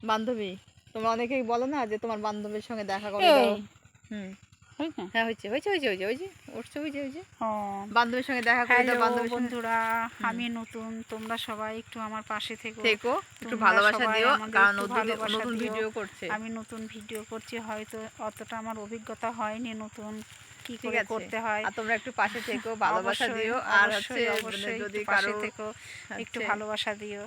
বান্ধবী তোমরা অনেকেই বলো না যে তোমার বান্ধবীর সঙ্গে দেখা করে দাও হুম। হ্যাঁ হয়েছে হয়েছে হয়েছে হয়েছে ওই উঠছে ওই যে ওই যে। ও। বান্ধবীর সঙ্গে দেখা করে দাও বান্ধবীর বন্ধুরা আমি নতুন তোমরা সবাই একটু আমার পাশে থেকো। থেকো একটু ভালোবাসা দিও কারণ নতুন ভালোবাসা নতুন দিও। ভিডিও করছে। আমি নতুন ভিডিও করছি হয়তো অতটা আমার অভিজ্ঞতা হয়নি নতুন কি করে করতে হয়। আর তোমরা একটু পাশে থেকো ভালোবাসা দিও আর হচ্ছে অবশ্যই, মানে যদি কারও থেকো একটু ভালোবাসা দিও।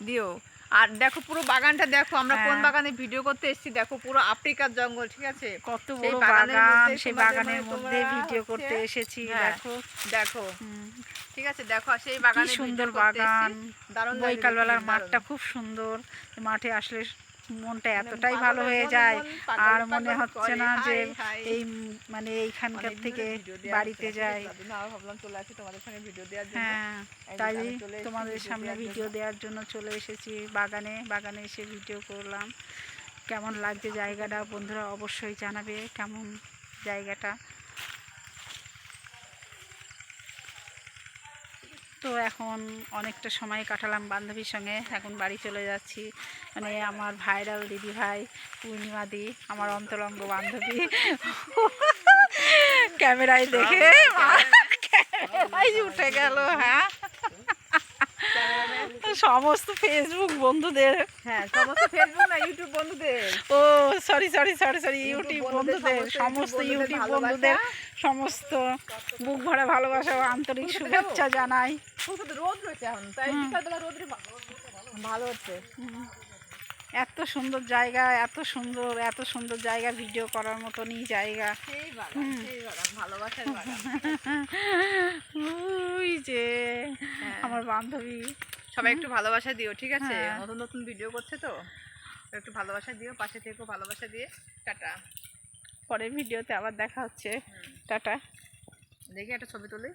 দিও। আর দেখো পুরো বাগানটা দেখো আমরা কোন হ্যাঁ। বাগানে ভিডিও করতে এসেছি দেখো পুরো আফ্রিকার জঙ্গল ঠিক আছে? কত বড় বাগানের বাগান সেই বাগানের মধ্যে ভিডিও করতে এসেছি হ্যাঁ, দেখো। দেখো। ঠিক আছে দেখো আর সেই বাগানে সুন্দর বাগান। দারুণ বৈকালবেলার মাঠটা খুব সুন্দর। মাঠে আসলে মনটা মানে এতটাই ভালো হয়ে যায়। আর মনে হচ্ছে না যে। এই মানে এইখানকার থেকে ধরে বাড়িতে যাই হ্যাঁ তাই তোমাদের সামনে ভিডিও দেওয়ার জন্য চলে এসেছি বাগানে। বাগানে এসে ভিডিও করলাম। কেমন লাগছে জায়গাটা বন্ধুরা অবশ্যই জানাবে কেমন জায়গাটা। তো এখন অনেকটা সময় কাটালাম বান্ধবীর সঙ্গে। এখন বাড়ি চলে যাচ্ছি। মানে আমার ভাইরাল দিদি ভাই পূর্ণিমাদি আমার অন্তরঙ্গ বান্ধবী। ক্যামেরায় দেখে ক্যামেরায় উঠে গেল হ্যাঁ? সমস্ত ফেসবুক বন্ধুদের। হ্যাঁ সমস্ত ফেসবুক না ইউটিউব বন্ধুদের। ও sorry sorry sorry sorry YouTube বন্ধুদের, সমস্ত ইউটিউব বন্ধুদের সমস্ত বুক ভরা ভালোবাসা ও আন্তরিক শুভেচ্ছা জানাই। রোদ রয়েছে এখন তাই রোদ ভালো হচ্ছে। এত সুন্দর জায়গা এত সুন্দর এত সুন্দর জায়গা ভিডিও করার মতনই জায়গা। ওই যে হ্যাঁ। আমার বান্ধবী। সবাই একটু ভালোবাসা দিও ঠিক আছে? হ্যাঁ। নতুন নতুন ভিডিও করছে তো একটু ভালোবাসা দিও পাশে থেকেও ভালোবাসা দিয়ে টাটা। পরের ভিডিওতে আবার দেখা হচ্ছে। টাটা। দেখি একটা ছবি তুলি।